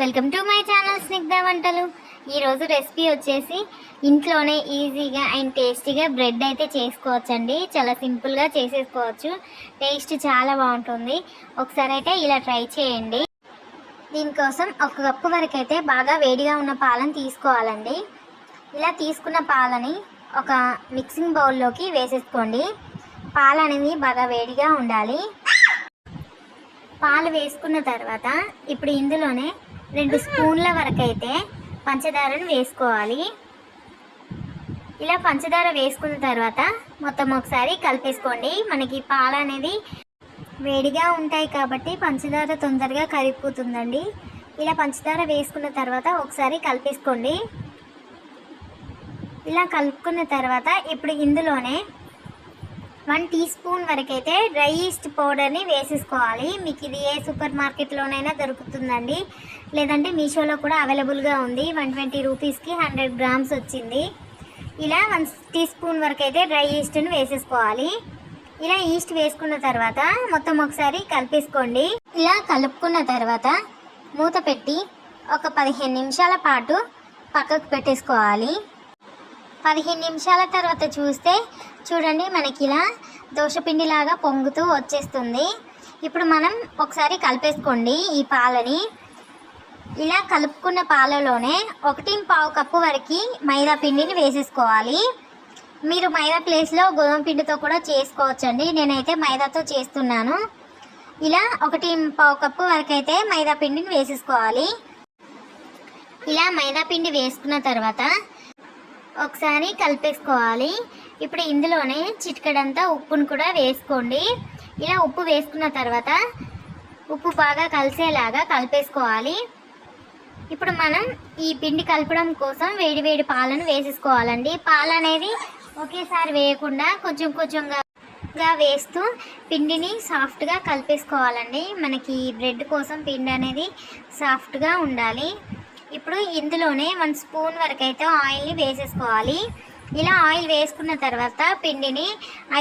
Welcome to my channel Snigdha వంటలు. ఈరోజు recipe వచ్చేసి ఇంట్లోనే ఈజీగా అండ్ టేస్టీగా బ్రెడ్ అయితే చేసుకోవచ్చండి. చాలా సింపుల్గా చేసేసుకోవచ్చు. టేస్ట్ చాలా బాగుంటుంది. ఒకసారి అయితే ఇలా ట్రై చేయండి. దీనికోసం ఒక కప్పు వరకు అయితే బాగా వేడిగా ఉన్న పాలను తీసుకోవాలండి. ఇలా తీసుకున్న పాలని ఒక మిక్సింగ్ బౌల్లోకి వేసేసుకోండి. పాలు అనేది బాగా వేడిగా ఉండాలి. పాలు వేసుకున్న తర్వాత ఇప్పుడు ఇందులోనే రెండు స్పూన్ల వరకు అయితే పంచదారను వేసుకోవాలి. ఇలా పంచదార వేసుకున్న తర్వాత మొత్తం ఒకసారి కలిపేసుకోండి. మనకి పాలు అనేది వేడిగా ఉంటాయి కాబట్టి పంచదార తొందరగా కరిగిపోతుందండి. ఇలా పంచదార వేసుకున్న తర్వాత ఒకసారి కలిపేసుకోండి. ఇలా కలుపుకున్న తర్వాత ఇప్పుడు ఇందులోనే వన్ టీ స్పూన్ వరకు అయితే డ్రై ఈస్ట్ పౌడర్ని వేసేసుకోవాలి. మీకు ఇది ఏ సూపర్ మార్కెట్లోనైనా దొరుకుతుందండి. లేదంటే మీషోలో కూడా అవైలబుల్గా ఉంది. వన్ ట్వంటీ రూపీస్కి హండ్రెడ్ గ్రామ్స్ వచ్చింది. ఇలా వన్ టీ స్పూన్ వరకు అయితే డ్రై ఈస్ట్ని వేసేసుకోవాలి. ఇలా ఈస్ట్ వేసుకున్న తర్వాత మొత్తం ఒకసారి కలిపేసుకోండి. ఇలా కలుపుకున్న తర్వాత మూత పెట్టి ఒక పదిహేను నిమిషాల పాటు పక్కకు పెట్టేసుకోవాలి. పదిహేను నిమిషాల తర్వాత చూస్తే చూడండి మనకి ఇలా దోశపిండిలాగా పొంగుతూ వచ్చేస్తుంది. ఇప్పుడు మనం ఒకసారి కలిపేసుకోండి ఈ పాలని. ఇలా కలుపుకున్న పాలలోనే ఒకటి పావు కప్పు వరకు మైదా పిండిని వేసేసుకోవాలి. మీరు మైదా ప్లేస్లో గోధుమ పిండితో కూడా చేసుకోవచ్చండి. నేనైతే మైదాతో చేస్తున్నాను. ఇలా ఒకటి పావు కప్పు వరకు అయితే మైదా పిండిని వేసేసుకోవాలి. ఇలా మైదా పిండి వేసుకున్న తర్వాత ఒకసారి కలిపేసుకోవాలి. ఇప్పుడు ఇందులోనే చిటికడంతా ఉప్పును కూడా వేసుకోండి. ఇలా ఉప్పు వేసుకున్న తర్వాత ఉప్పు బాగా కలిసేలాగా కలిపేసుకోవాలి. ఇప్పుడు మనం ఈ పిండి కలపడం కోసం వేడి వేడి పాలను వేసేసుకోవాలండి. పాలు అనేది ఒకేసారి వేయకుండా కొంచెం కొంచెంగా వేస్తూ పిండిని సాఫ్ట్గా కలిపేసుకోవాలండి. మనకి బ్రెడ్ కోసం పిండి అనేది సాఫ్ట్గా ఉండాలి. ఇప్పుడు ఇందులోనే వన్ స్పూన్ వరకు అయితే ఆయిల్ని వేసేసుకోవాలి. ఇలా ఆయిల్ వేసుకున్న తర్వాత పిండిని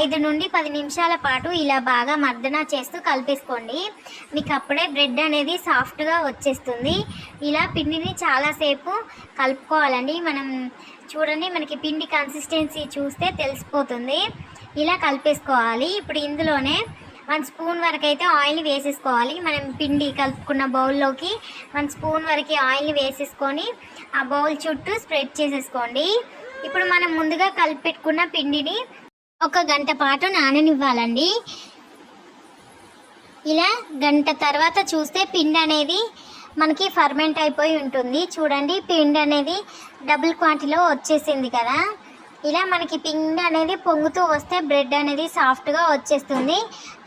ఐదు నుండి పది నిమిషాల పాటు ఇలా బాగా మర్దన చేస్తూ కలిపేసుకోండి. మీకు అప్పుడే బ్రెడ్ అనేది సాఫ్ట్గా వచ్చేస్తుంది. ఇలా పిండిని చాలాసేపు కలుపుకోవాలండి. మనం చూడండి మనకి పిండి కన్సిస్టెన్సీ చూస్తే తెలిసిపోతుంది. ఇలా కలిపేసుకోవాలి. ఇప్పుడు ఇందులోనే వన్ స్పూన్ వరకు అయితే ఆయిల్ వేసేసుకోవాలి. మనం పిండి కలుపుకున్న బౌల్లోకి వన్ స్పూన్ వరకు ఆయిల్ని వేసేసుకొని ఆ బౌల్ చుట్టూ స్ప్రెడ్ చేసేసుకోండి. ఇప్పుడు మనం ముందుగా కలిపెట్టుకున్న పిండిని ఒక గంట పాటు నాననివ్వాలండి. ఇలా గంట తర్వాత చూస్తే పిండి అనేది మనకి ఫర్మెంట్ అయిపోయి ఉంటుంది. చూడండి పిండి అనేది డబుల్ క్వాంటిటీలో వచ్చేసింది కదా. ఇలా మనకి పిండి అనేది పొంగుతూ వస్తే బ్రెడ్ అనేది సాఫ్ట్గా వచ్చేస్తుంది.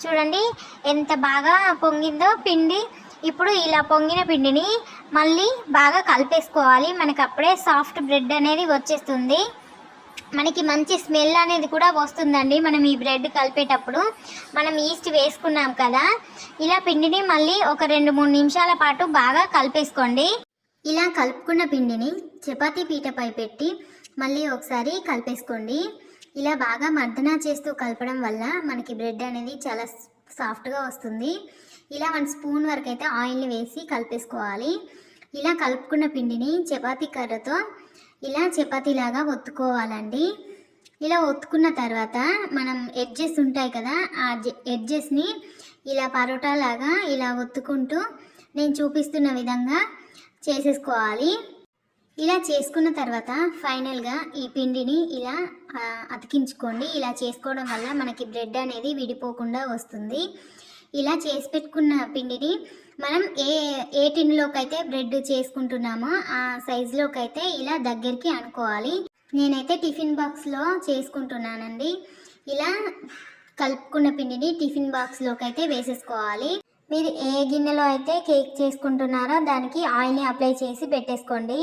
చూడండి ఎంత బాగా పొంగిందో పిండి. ఇప్పుడు ఇలా పొంగిన పిండిని మళ్ళీ బాగా కలిపేసుకోవాలి. మనకి అప్పుడే సాఫ్ట్ బ్రెడ్ అనేది వచ్చేస్తుంది. మనకి మంచి స్మెల్ అనేది కూడా వస్తుందండి మనం ఈ బ్రెడ్ కలిపేటప్పుడు. మనం ఈస్ట్ వేసుకున్నాం కదా. ఇలా పిండిని మళ్ళీ ఒక రెండు మూడు నిమిషాల పాటు బాగా కలిపేసుకోండి. ఇలా కలుపుకున్న పిండిని చపాతీ పీటపై పెట్టి మళ్ళీ ఒకసారి కలిపేసుకోండి. ఇలా బాగా మర్దన చేస్తూ కలపడం వల్ల మనకి బ్రెడ్ అనేది చాలా సాఫ్ట్గా వస్తుంది. ఇలా వన్ స్పూన్ వరకు అయితే ఆయిల్ని వేసి కలిపేసుకోవాలి. ఇలా కలుపుకున్న పిండిని చపాతీ కర్రతో ఇలా చపాతీలాగా ఒత్తుకోవాలండి. ఇలా ఒత్తుకున్న తర్వాత మనం ఎడ్జెస్ ఉంటాయి కదా ఆ ఎడ్జెస్ని ఇలా పరోటా లాగా ఇలా ఒత్తుకుంటూ నేను చూపిస్తున్న విధంగా చేసేసుకోవాలి. ఇలా చేసుకున్న తర్వాత ఫైనల్గా ఈ పిండిని ఇలా అతికించుకోండి. ఇలా చేసుకోవడం వల్ల మనకి బ్రెడ్ అనేది విడిపోకుండా వస్తుంది. ఇలా చేసి పెట్టుకున్న పిండిని మనం ఏ ఏ టిన్లోకైతే బ్రెడ్ చేసుకుంటున్నామో ఆ సైజులోకైతే ఇలా దగ్గరికి అనుకోవాలి. నేనైతే టిఫిన్ బాక్స్లో చేసుకుంటున్నానండి. ఇలా కలుపుకున్న పిండిని టిఫిన్ బాక్స్లోకి అయితే వేసేసుకోవాలి. మీరు ఏ గిన్నెలో అయితే కేక్ చేసుకుంటున్నారో దానికి ఆయిల్ని అప్లై చేసి పెట్టేసుకోండి.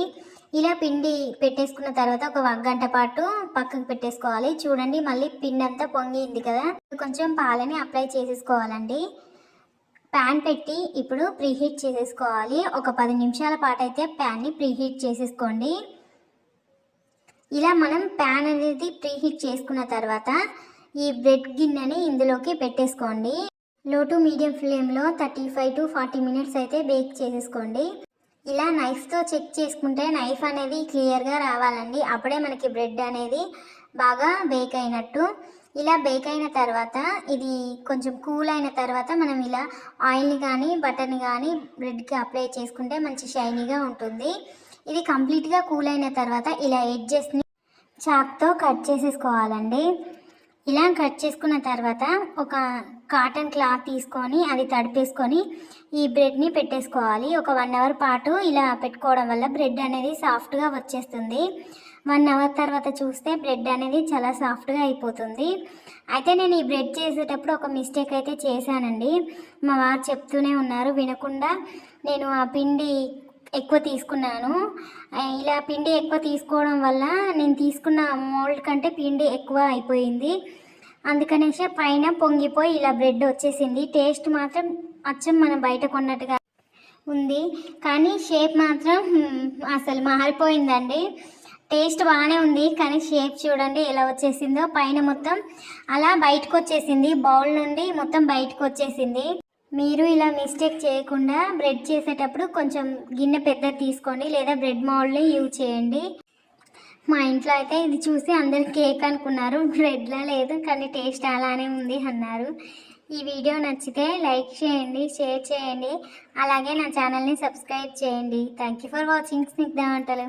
ఇలా పిండి పెట్టేసుకున్న తర్వాత ఒక ఒక గంట పాటు పక్కకు పెట్టేసుకోవాలి. చూడండి మళ్ళీ పిండి అంతా పొంగింది కదా. కొంచెం పాలని అప్లై చేసేసుకోవాలండి. ప్యాన్ పెట్టి ఇప్పుడు ప్రీహీట్ చేసేసుకోవాలి. ఒక పది నిమిషాల పాటు అయితే ప్యాన్ని ప్రీహీట్ చేసేసుకోండి. ఇలా మనం ప్యాన్ అనేది ప్రీహీట్ చేసుకున్న తర్వాత ఈ బ్రెడ్ గిన్నెని ఇందులోకి పెట్టేసుకోండి. లో టు మీడియం ఫ్లేమ్లో thirty five to forty minutes అయితే బేక్ చేసేసుకోండి. ఇలా నైఫ్తో చెక్ చేసుకుంటే నైఫ్ అనేది క్లియర్గా రావాలండి. అప్పుడే మనకి బ్రెడ్ అనేది బాగా బేక్ అయినట్టు. ఇలా బేక్ అయిన తర్వాత ఇది కొంచెం కూల్ అయిన తర్వాత మనం ఇలా ఆయిల్ని కానీ బటర్ని కానీ బ్రెడ్కి అప్లై చేసుకుంటే మంచి షైనీగా ఉంటుంది. ఇది కంప్లీట్గా కూల్ అయిన తర్వాత ఇలా ఎడ్జెస్ని చాక్తో కట్ చేసేసుకోవాలండి. ఇలా కట్ చేసుకున్న తర్వాత ఒక కాటన్ క్లాత్ తీసుకొని అది తడిపేసుకొని ఈ బ్రెడ్ని పెట్టేసుకోవాలి. ఒక వన్ అవర్ పాటు ఇలా పెట్టుకోవడం వల్ల బ్రెడ్ అనేది సాఫ్ట్గా వచ్చేస్తుంది. వన్ అవర్ తర్వాత చూస్తే బ్రెడ్ అనేది చాలా సాఫ్ట్గా అయిపోతుంది. అయితే నేను ఈ బ్రెడ్ చేసేటప్పుడు ఒక మిస్టేక్ అయితే చేశానండి. మా వారు చెప్తూనే ఉన్నారు వినకుండా నేను ఆ పిండి ఎక్కువ తీసుకున్నాను. ఇలా పిండి ఎక్కువ తీసుకోవడం వల్ల నేను తీసుకున్న మోల్డ్ కంటే పిండి ఎక్కువ అయిపోయింది. అందుకనేసి పైన పొంగిపోయి ఇలా బ్రెడ్ వచ్చేసింది. టేస్ట్ మాత్రం అచ్చం మనం బయట కొన్నట్టుగా ఉంది. కానీ షేప్ మాత్రం అసలు మారిపోయిందండి. టేస్ట్ బాగానే ఉంది కానీ షేప్ చూడండి ఎలా వచ్చేసిందో. పైన మొత్తం అలా బయటకు వచ్చేసింది బౌల్ నుండి మొత్తం బయటకు వచ్చేసింది మీరు ఇలా మిస్టేక్ చేయకుండా బ్రెడ్ చేసేటప్పుడు కొంచెం గిన్నె పెద్ద తీసుకోండి లేదా బ్రెడ్ మౌల్డ్ని యూజ్ చేయండి. మా ఇంట్లో అయితే ఇది చూసి అందరు కేక్ అనుకున్నారు. బ్రెడ్లా లేదు కానీ టేస్ట్ అలానే ఉంది అన్నారు. ఈ వీడియో నచ్చితే లైక్ చేయండి షేర్ చేయండి. అలాగే నా ఛానల్ని సబ్స్క్రైబ్ చేయండి. Thank you for watching Snigdha వంటలు.